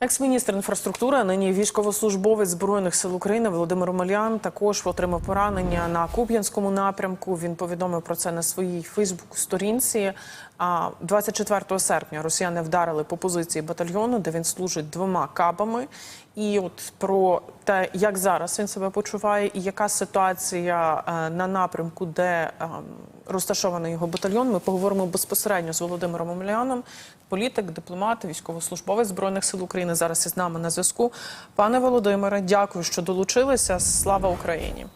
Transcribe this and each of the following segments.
Екс-міністр інфраструктури, нині військовослужбовець збройних сил України Володимир Омелян також отримав поранення на Куп'янському напрямку. Він повідомив про це на своїй Фейсбук-сторінці. А 24 серпня росіяни вдарили по позиції батальйону, де він служить двома кабами. І от про те, як зараз він себе почуває, і яка ситуація е, на напрямку, де е, розташований його батальйон, ми поговоримо безпосередньо з Володимиром Омеляном, політик, дипломат, військовослужбовець збройних сил України. Зараз із нами на зв'язку. Пане Володимире, дякую, що долучилися. Слава Україні!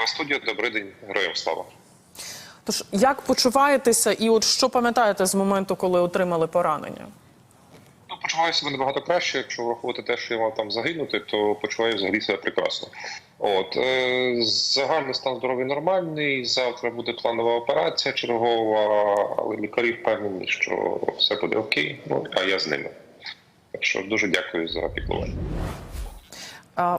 Вас, студія. Добрий день, героям слава. Тож як почуваєтеся, і от що пам'ятаєте з моменту, коли отримали поранення? Ну, почуваю себе набагато краще. Якщо враховувати те, що я мав там загинути, то почуваю взагалі себе прекрасно. От е, загальний стан здоров'я нормальний. Завтра буде планова операція чергова, але лікарі впевнені, що все буде окей. Ну а я з ними. Так що дуже дякую за піклування.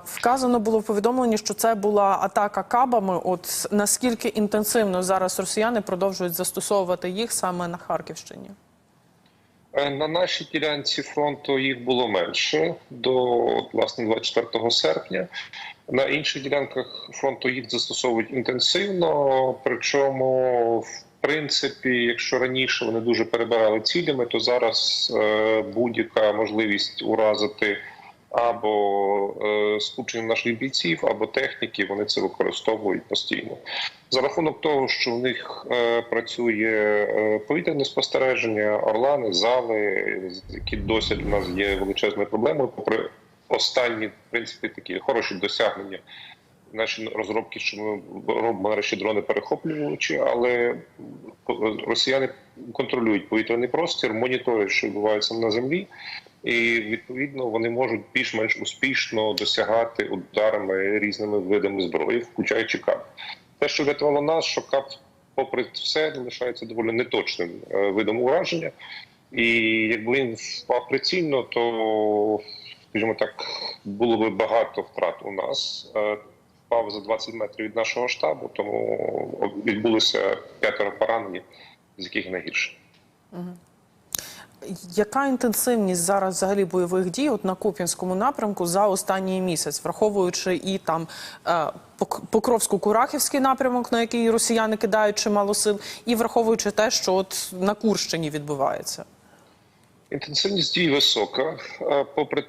Вказано було в повідомленні, що це була атака кабами. От наскільки інтенсивно зараз росіяни продовжують застосовувати їх саме на Харківщині? Е, На нашій ділянці фронту їх було менше до власне 24 серпня. На інших ділянках фронту їх застосовують інтенсивно. Причому, в принципі, якщо раніше вони дуже перебирали цілями, то зараз е, будь-яка можливість уразити або е, скупчення наших бійців, або техніки, вони це використовують постійно. За рахунок того, що в них е, працює повітряне спостереження, орлани, зали, які досі для нас є величезною проблемою, попри останні в принципі такі хороші досягнення. Наші розробки, що ми робимо нарешті дрони перехоплювачі, але росіяни контролюють повітряний простір, моніторять, що відбувається на землі, і відповідно вони можуть більш-менш успішно досягати ударами різними видами зброї, включаючи КАП. Те, що врятувало нас, що КАП, попри все, залишається доволі неточним е, видом ураження, і якби він впав прицільно, то скажімо так, було би багато втрат у нас. Впав за 20 метрів від нашого штабу, тому відбулося п'ятеро поранені, з яких найгірше. Яка інтенсивність зараз взагалі бойових дій от на Куп'янському напрямку за останній місяць, враховуючи і там е, Пок- Покровсько-Курахівський напрямок, на який росіяни кидають чимало сил, і враховуючи те, що от на Курщині відбувається? Інтенсивність дій висока. Е, Попри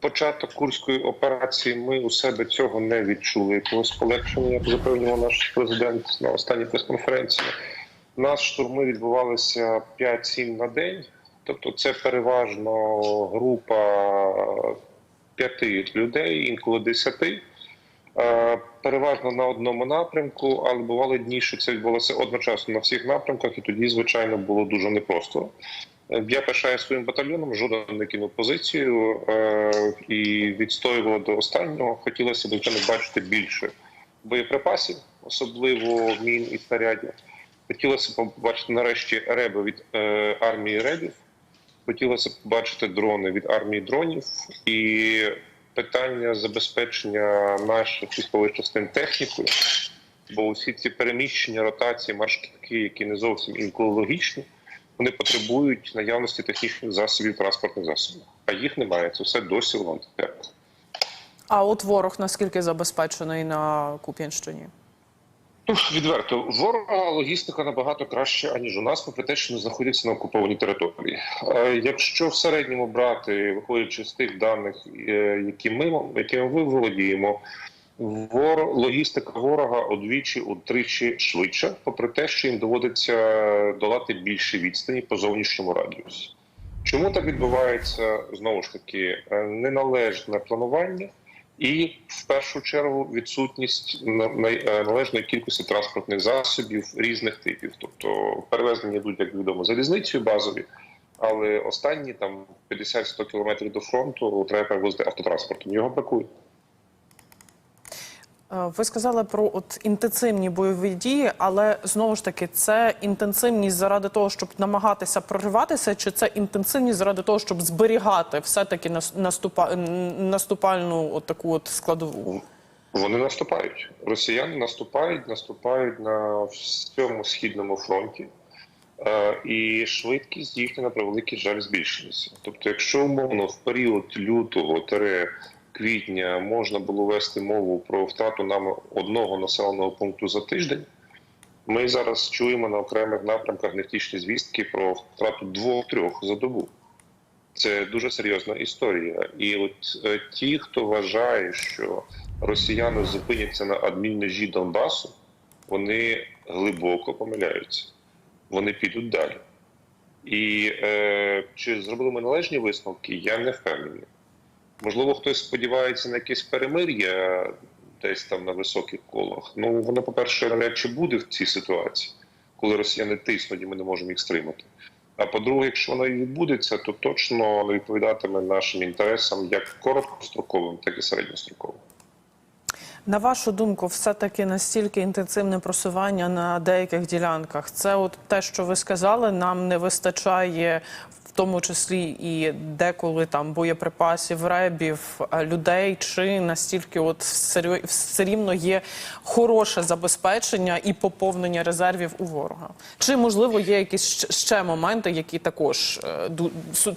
початок курської операції, ми у себе цього не відчули якогось полегшення, як запевнював наш президент на останній прес-конференції. Нас штурми відбувалися 5-7 на день, тобто це переважно група п'яти людей, інколи десяти. Е, Переважно на одному напрямку, але бували дні, що це відбулося одночасно на всіх напрямках, і тоді, звичайно, було дуже непросто. Я пишаю своїм батальйоном, жоден не кинув позицію е, і відстоював до останнього. Хотілося б бачити більше боєприпасів, особливо мін і снарядів. Хотілося б побачити нарешті реби від е, армії ребів. Хотілося б побачити дрони від армії дронів і питання забезпечення наших військових частин технікою, бо усі ці переміщення, ротації, маршрутки, які не зовсім інколи логічні, вони потребують наявності технічних засобів, транспортних засобів. А їх немає. Це все досі волонтерство. А от ворог наскільки забезпечений на Куп'янщині? Ну, відверто, ворога логістика набагато краще, аніж у нас, попри те, що не знаходяться на окупованій території. Е, Якщо в середньому брати, виходячи з тих даних, е, які ми якими ми володіємо, вор логістика ворога удвічі утричі швидше, попри те, що їм доводиться долати більші відстані по зовнішньому радіусі. Чому так відбувається знову ж таки е, неналежне планування? І в першу чергу відсутність е, належної кількості транспортних засобів різних типів. Тобто перевезення йдуть, як відомо, залізницею базові, але останні там 50-100 кілометрів до фронту треба перевозити автотранспортом. Його бракує. Е, Ви сказали про от інтенсивні бойові дії, але знову ж таки, це інтенсивність заради того, щоб намагатися прориватися, чи це інтенсивність заради того, щоб зберігати все-таки нас- наступа, наступальну от таку от складову? Вони наступають. Росіяни наступають, наступають на всьому східному фронті. Е, І швидкість їхня на превеликий жаль збільшилася. Тобто, якщо умовно в період лютого тире квітня можна було вести мову про втрату нами одного населеного пункту за тиждень, ми зараз чуємо на окремих напрямках невтішні звістки про втрату двох-трьох за добу. Це дуже серйозна історія. І от е, ті, хто вважає, що росіяни зупиняться на адмінмежі Донбасу, вони глибоко помиляються. Вони підуть далі. І е, чи зробили ми належні висновки, я не впевнений. Можливо, хтось сподівається на якесь перемир'я десь там на високих колах. Ну, воно, по-перше, навряд чи буде в цій ситуації, коли росіяни тиснуть і ми не можемо їх стримати. А по-друге, якщо воно і відбудеться, то точно не відповідатиме нашим інтересам як короткостроковим, так і середньостроковим. На вашу думку, все-таки настільки інтенсивне просування на деяких ділянках. Це от те, що ви сказали, нам не вистачає тому числі і деколи там боєприпасів, ребів, е, людей, чи настільки от все рівно є хороше забезпечення і поповнення резервів у ворога? Чи можливо є якісь ще моменти, які також е,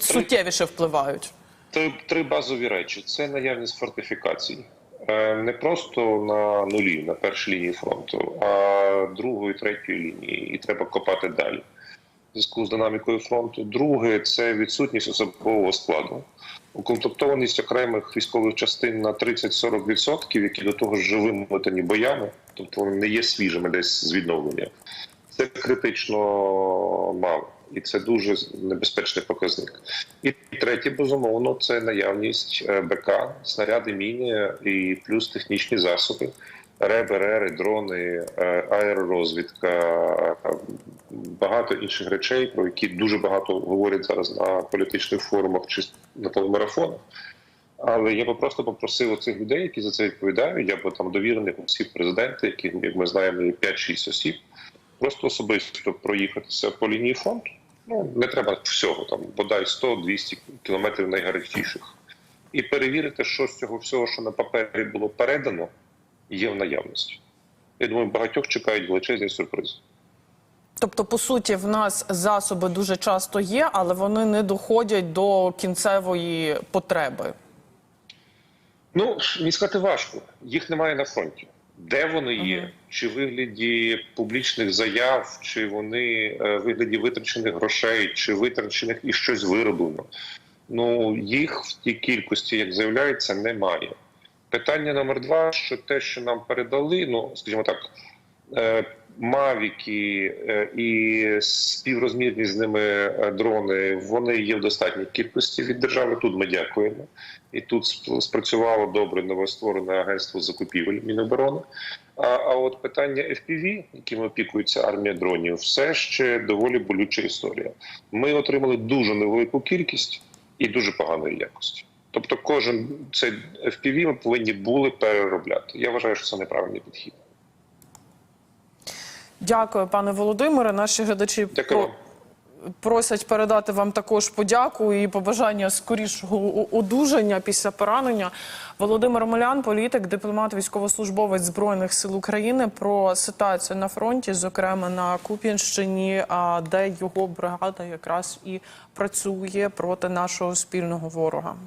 суттєвіше впливають? Три, три базові речі: це наявність фортифікацій. Е, Не просто на нулі, на першій лінії фронту, а другої, третьої лінії, і треба копати далі. Зв'язку з динамікою фронту. Друге це відсутність особового складу. Укомплектованість окремих військових частин на 30-40%, які до того ж вже вимотані боями, тобто вони не є свіжими десь з відновлення. Це критично мало, і це дуже небезпечний показник. І третє, безумовно, це наявність е, БК, снаряди, міни і плюс технічні засоби, РЕБ, дрони, е, аеророзвідка, е, багато інших речей, про які дуже багато говорять зараз на політичних форумах чи на телемарафонах. Але я би просто попросив цих людей, які за це відповідають, я би там довірених осіб президента, яких як ми знаємо, є 5-6 осіб, просто особисто проїхатися по лінії фронту. Ну не треба всього там, бодай 100-200 кілометрів найгарячіших, і перевірити, що з цього всього, що на папері було передано, є в наявності. Я думаю, багатьох чекають величезні сюрпризи. Тобто, по суті, в нас засоби дуже часто є, але вони не доходять до кінцевої потреби. Ну, мені сказати важко. Їх немає на фронті. Де вони є? Мгм. Чи в вигляді публічних заяв, чи вони е, в вигляді витрачених грошей, чи витрачених і щось вироблено? Ну їх в тій кількості, як заявляється, немає. Питання номер два: що те, що нам передали, ну скажімо так, е, мавіки е, і співрозмірні з ними е, дрони, вони є в достатній кількості від держави. Тут ми дякуємо. І тут сп- спрацювало добре новостворене агентство закупівель Міноборони. А, а от питання FPV, яким опікується армія дронів, все ще доволі болюча історія. Ми отримали дуже невелику кількість і дуже поганої якості. Тобто, кожен цей FPV ми повинні були переробляти. Я вважаю, що це неправильний підхід. Дякую, пане Володимире. Наші глядачі Дякую. про- просять передати вам також подяку і побажання скорішого одужання після поранення. Володимир Молян, політик, дипломат, військовослужбовець збройних сил України, про ситуацію на фронті, зокрема на Куп'янщині, де його бригада якраз і працює проти нашого спільного ворога.